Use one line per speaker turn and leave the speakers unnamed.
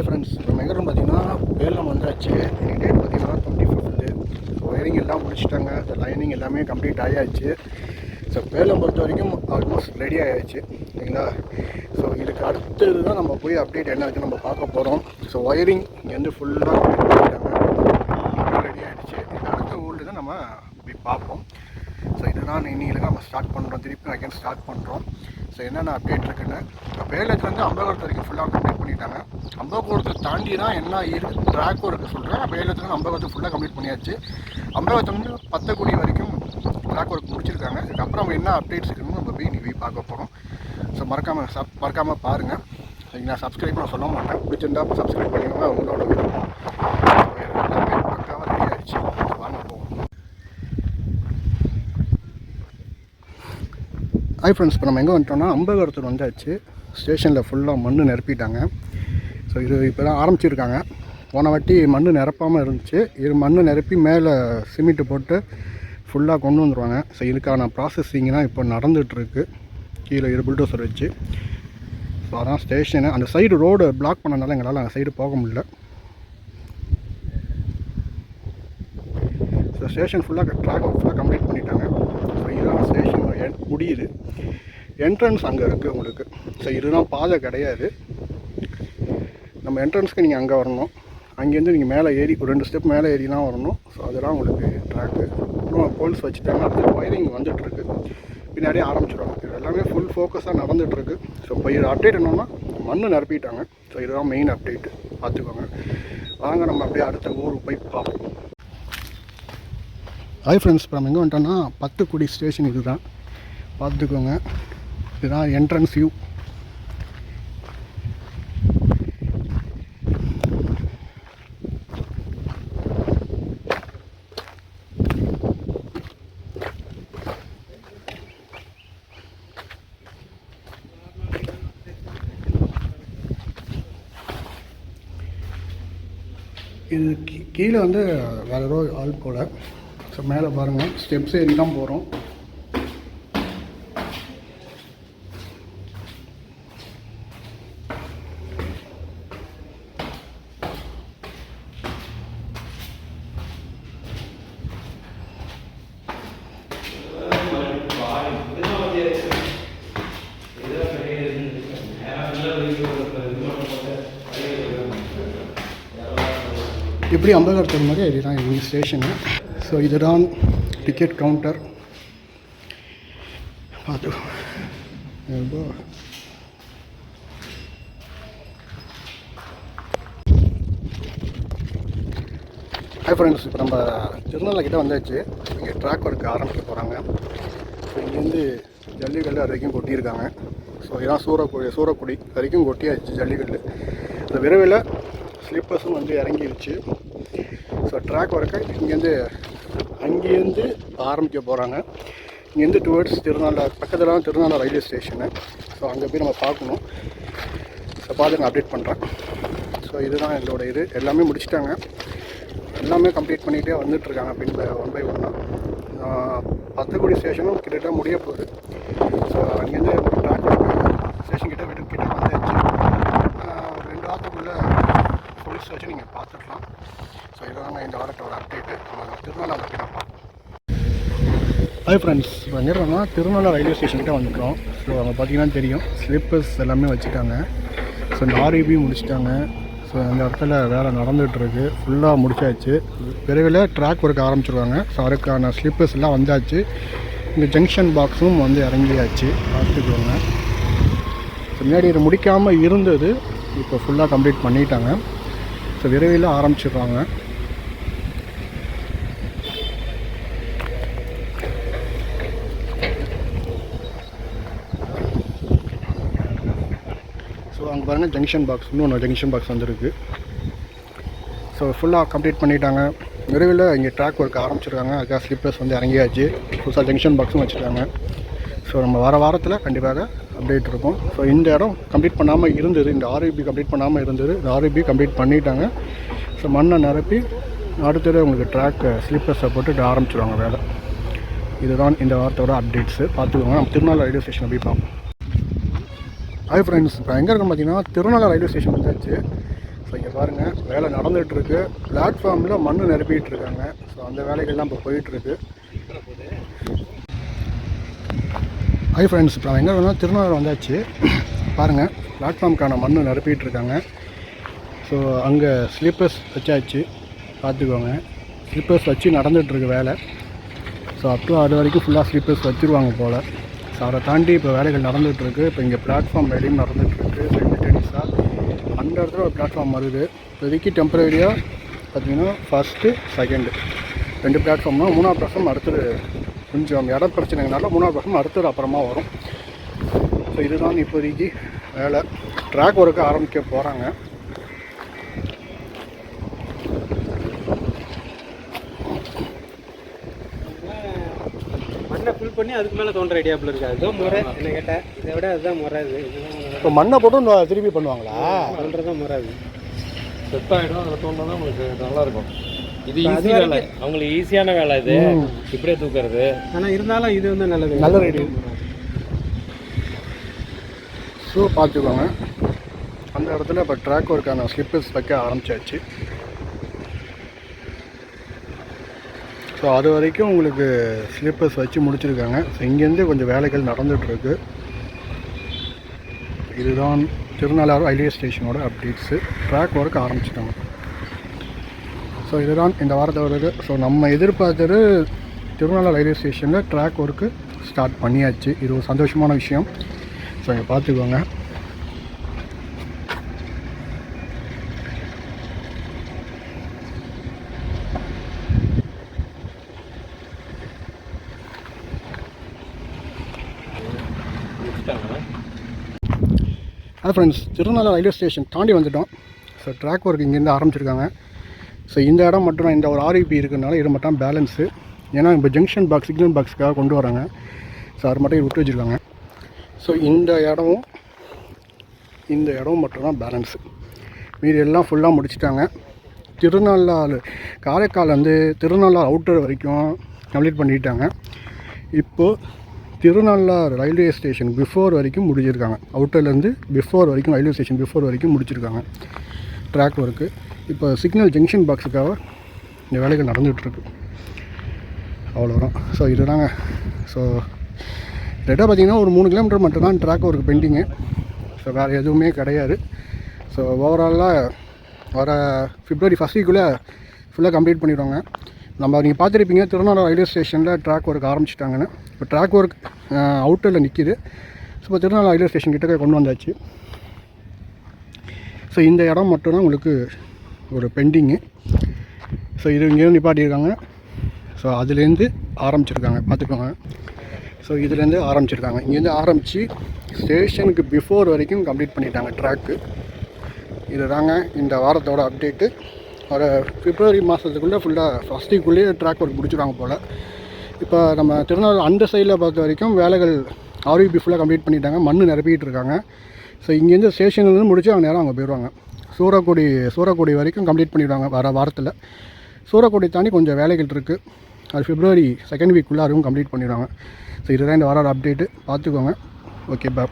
Hi friends நம்ம எங்கே பார்த்தீங்கன்னா வேலம் வந்தாச்சு. இன்னைக்கு டேட் பார்த்தீங்கன்னா டுவெண்ட்டி ஃபிஃப்த்து ஒயரிங் எல்லாம் முடிச்சிட்டாங்க. இந்த லைனிங் எல்லாமே கம்ப்ளீட் ஆகியாச்சு ஸோ வேலம் பொறுத்த வரைக்கும் ஆல்மோஸ்ட் ரெடி ஆகிடுச்சு சரிங்களா? ஸோ இதுக்கு அடுத்தது தான் நம்ம போய் அப்டேட் என்ன இருக்குன்னு நம்ம பார்க்க போகிறோம் ஸோ ஒயரிங் இங்கேருந்து ஃபுல்லாக ரெடி ஆகிடுச்சு இதுக்கு அடுத்த ஊரில் தான் நம்ம போய் பார்ப்போம். ஸோ இதுதான் இன்னிக்கு நம்ம ஸ்டார்ட் பண்ணுறோம் திருப்பி அகைன் ஸ்டார்ட் பண்ணுறோம் ஸோ என்னென்ன அப்டேட் இருக்குன்னு இப்போ வேலத்துலேருந்து அம்பகரத்து வரைக்கும் ஃபுல்லாக கம்ப்ளீட் பண்ணிட்டாங்க. அம்பகரத்தை தாண்டி தான் என்ன இருக்கு ட்ராக்கும் இருக்குது சொல்கிறேன் வேலத்துலேருந்து அம்பகரத்து ஃபுல்லாக கம்ப்ளீட் பண்ணியாச்சு. அம்பகரத்துலேருந்து பத்தக்குடி வரைக்கும் ட்ராக் ஒர்க் முடிச்சிருக்காங்க. இதுக்கப்புறம் என்ன அப்டேட்ஸ் இருக்குன்னு நம்ம போய் நீ போய் பார்க்க போகிறோம் ஸோ மறக்காமல் சப் மறக்காமல் பாருங்கள் நான் சப்ஸ்கிரைப் நான் சொல்ல மாட்டேன். பிடிச்சிருந்தா சப்ஸ்கிரைப் பண்ணிக்கோங்க. உங்களோட விருப்பம் எல்லாமே பக்காவாக ரெடி ஆயிடுச்சு வாங்க போவோம் ஹாய் ஃப்ரெண்ட்ஸ் இப்போ நம்ம எங்கே வந்துட்டோம்னா அம்பகரத்தூர் வந்தாச்சு. ஸ்டேஷனில் ஃபுல்லாக மண் நிரப்பிட்டாங்க. ஸோ இது இப்போ தான் ஆரம்பிச்சிருக்காங்க. போன வாட்டி மண் நிரப்பாமல் இருந்துச்சு. இது மண் நிரப்பி மேலே சிமெண்ட்டு போட்டு ஃபுல்லாக கொண்டு வந்துடுவாங்க ஸோ இதுக்கான ப்ராசஸிங்கெலாம் இப்போ நடந்துகிட்ருக்கு கீழே இது புல்டோசர் வச்சு. ஸோ அதான் ஸ்டேஷனு அந்த சைடு ரோடு பிளாக் பண்ணனால எங்களால் அந்த சைடு போக முடியல. ஸோ ஸ்டேஷன் ஃபுல்லாக ட்ராக் ஃபுல்லாக கம்ப்ளீட் பண்ணிட்டாங்க. ஸோ இதுதான் ஸ்டேஷன் முடியுது. என்ட்ரன்ஸ் அங்கே இருக்குது உங்களுக்கு. ஸோ இதுதான் பாதை கிடையாது. நம்ம என்ட்ரன்ஸ்க்கு நீங்கள் அங்கே வரணும். அங்கேருந்து நீங்கள் மேலே ஏறி ஒரு ரெண்டு ஸ்டெப் மேலே ஏறி தான் வரணும். ஸோ அதெல்லாம் உங்களுக்கு ட்ராக்கு இன்னும் போல்ஸ் வச்சுட்டாங்க. அடுத்து ஒயரிங் வந்துட்டுருக்கு. பின்னாடியே ஆரம்பிச்சிடுவாங்க இது எல்லாமே ஃபுல் ஃபோக்கஸாக நடந்துகிட்ருக்கு ஸோ இப்போ இது அப்டேட் என்னன்னா மண் நிரப்பிட்டாங்க. ஸோ இதுதான் மெயின் அப்டேட்டு பார்த்துக்கோங்க. வாங்க நம்ம அப்படியே அடுத்த ஊருக்கு போய் பார்ப்போம். ஹாய் ஃப்ரெண்ட்ஸ் இப்போ நம்ம எங்கே வந்துட்டோம்னா பத்துக்குடி ஸ்டேஷன் இதுதான். பார்த்துக்கோங்க. இதுதான் என்ட்ரன்ஸ் வியூ இது கீ- கீழே வந்து வேறு ஏதோ ஆள் போல். ஸோ மேலே பாருங்கள் ஸ்டெப்ஸ் ஏறி தான் போகிறோம் இப்படி அம்பகரத்தூர் மாதிரி இதுதான் எங்கள் ஸ்டேஷனு. ஸோ இதுதான் டிக்கெட் கவுண்டர் பார்த்து ஹை ஹாய் ஃப்ரெண்ட்ஸ் இப்போ நம்ம திருநெல்வேலி வந்தாச்சு. இங்கே ட்ராக் ஒர்க் ஆரம்பிக்க போகிறாங்க இங்கேருந்து ஜல்லிக்கல் அது வரைக்கும் கொட்டியிருக்காங்க. ஸோ இதான் சூறக்குடி சூறக்குடி வரைக்கும் கொட்டியாச்சு ஜல்லிக்கல் இந்த விரைவில் ஸ்லீப்பர்ஸும் வந்து இறங்கிருச்சு. ஸோ ட்ராக் ஒர்க்கை இங்கேருந்து அங்கேருந்து ஆரம்பிக்க போகிறாங்க இங்கேருந்து டுவர்ட்ஸ் திருநாளா பக்கத்தில் தான் ரயில்வே ஸ்டேஷனு ஸோ அங்கே போய் நம்ம பார்க்கணும். ஸோ பார்த்து நான் அப்டேட் பண்ணுறேன் ஸோ இதுதான் எங்களோட இது. எல்லாமே முடிச்சிட்டாங்க. எல்லாமே கம்ப்ளீட் பண்ணிகிட்டே வந்துட்டுருக்காங்க பின் ஒன் பை ஒன்னாக பத்துக்குடி ஸ்டேஷனும் கிட்டத்தட்ட முடிய போகுது. ஸோ அங்கேருந்து ட்ராக் ஸ்டேஷன் கிட்ட வீட்டு கிட்ட வந்தாச்சு ஒரு ரெண்டு வாரத்துக்குள்ளே போலீஸ் ஸ்டேஷன் நீங்கள் பார்த்துக்கலாம். ஸோ இதுதான் இந்த வாரத்தோட அப்டேட்டு நம்ம திருநாளாவில் போய் பார்ப்போம். ஹாய் ஃப்ரெண்ட்ஸ் இப்போ எங்கே திருநெல்வேலி ரயில்வே ஸ்டேஷன் கிட்ட வந்துட்டோம். ஸோ அங்கே பார்த்தீங்கன்னா தெரியும் ஸ்லீப்பர்ஸ் எல்லாமே வச்சுட்டாங்க. ஸோ இந்த ஆர்இபி முடிச்சிட்டாங்க. ஸோ அந்த இடத்துல வேலை நடந்துகிட்ருக்கு ஃபுல்லாக முடிச்சாச்சு. விரைவில் ட்ராக் ஒர்க் ஆரம்பிச்சிருவாங்க. ஸோ அதுக்கான ஸ்லீப்பர்ஸ் எல்லாம் வந்தாச்சு. இந்த ஜங்ஷன் பாக்ஸும் வந்து இறங்கியாச்சு. பார்த்துக்கோங்க. முன்னாடி இது முடிக்காமல் இருந்தது இப்போ ஃபுல்லாக கம்ப்ளீட் பண்ணிட்டாங்க. ஸோ விரைவில் ஆரம்பிச்சிடுறாங்க. ஸோ அங்கே பாருங்கள் ஜங்ஷன் பாக்ஸ் இன்னொன்று ஜங்ஷன் பாக்ஸ் வந்துருக்கு. ஸோ ஃபுல்லாக கம்ப்ளீட் பண்ணிட்டாங்க. விரைவில் இங்கே ட்ராக் ஒர்க் ஆரம்பிச்சிருக்காங்க. அதுக்காக ஸ்லிப்பர்ஸ் வந்து இறங்கியாச்சு. புதுசாக ஜங்ஷன் பாக்ஸும் வச்சுருக்காங்க ஸோ நம்ம வர வாரத்தில் கண்டிப்பாக அப்டேட் இருக்கும். ஸோ இந்த இடம் கம்ப்ளீட் பண்ணாமல் இருந்தது. இந்த ஆர்இபி கம்ப்ளீட் பண்ணாமல் இருந்தது. இந்த ஆர்இபி கம்ப்ளீட் பண்ணிட்டாங்க. ஸோ மண்ணை நிரப்பி அடுத்தது உங்களுக்கு ட்ராக் ஸ்லிப்பர்ஸை போட்டு ஆரம்பிச்சிருவாங்க வேலை. இதுதான் இந்த வாரத்தோட அப்டேட்ஸு பார்த்துக்கோங்க. நம்ம திருநாள் ரயில்வே ஸ்டேஷனை போய் பார்ப்போம். ஹாய் ஃப்ரெண்ட்ஸ் இப்போ எங்கே இருக்கோம் பார்த்தீங்கன்னா திருநாள் ரயில்வே ஸ்டேஷன் வந்தாச்சு. ஸோ இங்கே பாருங்கள் வேலை நடந்துகிட்ருக்கு பிளாட்ஃபார்மில் மண் நிரப்பிட்டு இருக்காங்க. ஸோ அந்த வேலைகள்லாம் இப்போ போயிட்டுருக்கு ஹை ஃப்ரெண்ட்ஸ் இப்போ எங்கே வேணால் திருநாள் வந்தாச்சு. பாருங்கள் பிளாட்ஃபார்முக்கான மண் நிரப்பிட்டு இருக்காங்க ஸோ அங்கே ஸ்லீப்பர்ஸ் வச்சாச்சு. பார்த்துக்கோங்க. ஸ்லீப்பர்ஸ் வச்சு நடந்துகிட்ருக்கு வேலை. ஸோ அப்போ அது வரைக்கும் ஃபுல்லாக ஸ்லீப்பர்ஸ் வச்சுருவாங்க போல். ஸோ அதை தாண்டி இப்போ வேலைகள் நடந்துகிட்ருக்கு இப்போ இங்கே பிளாட்ஃபார்ம் வேலையும் நடந்துகிட்ருக்கு சைமில்டேனியஸாக அந்த இடத்துல ஒரு பிளாட்ஃபார்ம் வருது. இப்போதைக்கு டெம்பரரியாக பார்த்தீங்கன்னா ஃபஸ்ட்டு செகண்டு ரெண்டு பிளாட்ஃபார்ம்னால் மூணாவது பிளாட்ஃபார்ம் அடுத்தது கொஞ்சம் இட பிரச்சனைனால மூணாவது பிளாட்ஃபார்ம் அடுத்தது அப்புறமா வரும். ஸோ இதுதான் இப்போதைக்கு வேலை. ட்ராக் ஒர்க்கு ஆரம்பிக்க போகிறாங்க
மண்ணை ஃபில் பண்ணி அதுக்கு மேலே தோன்ற ஐடியாப்பில் இருக்கு. அதுதான் முறை. என்ன கேட்டால் இதை விட அதுதான் முறை. இது
இப்போ மண்ணை போட்டு திருப்பி பண்ணுவாங்களா?
சொல்கிறதான் முறை. அது
செட் ஆகிடும் அதில் தோணுனா தான் உங்களுக்கு நல்லா இருக்கும். இது ஈஸி வேலை. அவங்களுக்கு ஈஸியான வேலை இது. இப்படியே தூக்குறது.
ஆனால் இருந்தாலும் இது வந்து நல்லது.
நல்ல ரேடியோ ஸோ பார்த்துக்கோங்க. அந்த இடத்துல இப்போ ட்ராக் ஒர்க்கான ஸ்லிப்பர்ஸ் வைக்க ஆரம்பிச்சாச்சு. ஸோ அது வரைக்கும் உங்களுக்கு ஸ்லிப்பர்ஸ் வச்சு முடிச்சிருக்காங்க. ஸோ இங்கேருந்து கொஞ்சம் வேலைகள் நடந்துகிட்ருக்கு இதுதான் திருநள்ளாறு ரயில்வே ஸ்டேஷனோட அப்டேட்ஸு ட்ராக் ஒர்க் ஆரம்பிச்சிட்டாங்க ஸோ இதுதான் இந்த வாரத்தோட இது. ஸோ நம்ம எதிர்பார்த்தது திருநள்ளாறு ரயில்வே ஸ்டேஷனில் ட்ராக் ஒர்க்கு ஸ்டார்ட் பண்ணியாச்சு. இது ஒரு சந்தோஷமான விஷயம். ஸோ இங்கே பார்த்துக்கோங்க. அதான் ஃப்ரெண்ட்ஸ் திருநெல்வேலி ரயில்வே ஸ்டேஷன் தாண்டி வந்துட்டோம். ஸோ ட்ராக் ஒர்க் இங்கேருந்து ஆரம்பிச்சிருக்காங்க. ஸோ இந்த இடம் மட்டும் தான் இந்த ஒரு ஆர்இபி இருக்கிறதுனால இது மட்டும் பேலன்ஸு ஏன்னா இப்போ ஜங்ஷன் பாக்ஸ் சிக்னல் பாக்ஸுக்காக கொண்டு வராங்க. ஸோ அது மட்டும் விட்டு வச்சுருக்காங்க. ஸோ இந்த இடமும் இந்த இடம் மட்டும்தான் பேலன்ஸு மீதி எல்லாம் ஃபுல்லாக முடிச்சிட்டாங்க. திருநள்ளாறு காரைக்கால் வந்து திருநள்ளாறு அவுட்டர் வரைக்கும் கம்ப்ளீட் பண்ணிட்டாங்க. இப்போது திருநள்ளாறு ரயில்வே ஸ்டேஷன் பிஃபோர் வரைக்கும் முடிச்சிருக்காங்க. அவுட்டர்லேருந்து பிஃபோர் வரைக்கும் ரயில்வே ஸ்டேஷன் பிஃபோர் வரைக்கும் முடிச்சிருக்காங்க. ட்ராக் ஒர்க்கு இப்போ சிக்னல் ஜங்ஷன் பாக்ஸுக்காக இந்த வேலைகள் நடந்துகிட்ருக்கு. அவ்வளோதான் ஸோ இதுதாங்க. ஸோ ரெட்டாக பார்த்தீங்கன்னா ஒரு மூணு கிலோமீட்டர் மட்டும்தான் ட்ராக் ஒர்க் பெண்டிங்கு ஸோ வேறு எதுவுமே கிடையாது. ஸோ ஓவராலாக வர ஃபிப்ரவரி ஃபஸ்ட் வீக்குள்ளே ஃபுல்லாக கம்ப்ளீட் பண்ணிடுவாங்க. நம்ம நீங்கள் பார்த்துருப்பீங்க திருநெல்வேலி ரயில்வே ஸ்டேஷனில் ட்ராக் ஒர்க் ஆரம்பிச்சிட்டாங்கன்னு. இப்போ ட்ராக் ஒர்க் அவுட்டரில் நிற்கிது ஸோ இப்போ திருநெல்வேலி ரயில்வே ஸ்டேஷன் கிட்டக்க கொண்டு வந்தாச்சு. ஸோ இந்த இடம் மட்டும்தான் உங்களுக்கு ஒரு பெண்டிங்கு. ஸோ இது இங்கேயும் நிப்பாட்டியிருக்காங்க. ஸோ அதுலேருந்து ஆரம்பிச்சிருக்காங்க. பார்த்துக்கோங்க. ஸோ இதுலேருந்து ஆரம்பிச்சிருக்காங்க. இங்கேருந்து ஆரம்பித்து ஸ்டேஷனுக்கு பிஃபோர் வரைக்கும் கம்ப்ளீட் பண்ணிட்டாங்க ட்ராக்கு இது தாங்க இந்த வாரத்தோட அப்டேட்டு ஒரு பிப்ரவரி மாதத்துக்குள்ளே ஃபுல்லாக ஃபஸ்ட் வீக்குள்ளேயே ட்ராக் ஒர்க் முடிச்சுருவாங்க போல். இப்போ நம்ம திருநெல்வேலி அந்த சைடில் பொறுத்த வரைக்கும் வேலைகள் ஆர்விபி ஃபுல்லாக கம்ப்ளீட் பண்ணிட்டாங்க. மண் நிரப்பிட்டு இருக்காங்க. ஸோ இங்கேருந்து ஸ்டேஷன்லேருந்து முடிச்சு அவங்க நேரம் அங்கே போயிடுவாங்க. சூரக்குடி சூரக்குடி வரைக்கும் கம்ப்ளீட் பண்ணிடுவாங்க வர வாரத்தில். சூரக்குடி தாண்டி கொஞ்சம் வேலைகள் இருக்குது அது ஃபிப்ரவரி செகண்ட் வீக்குள்ளே அதுவும் கம்ப்ளீட் பண்ணிடுவாங்க. ஸோ இதுதான் இந்த வார அப்டேட்டு பார்த்துக்கோங்க. ஓகே பா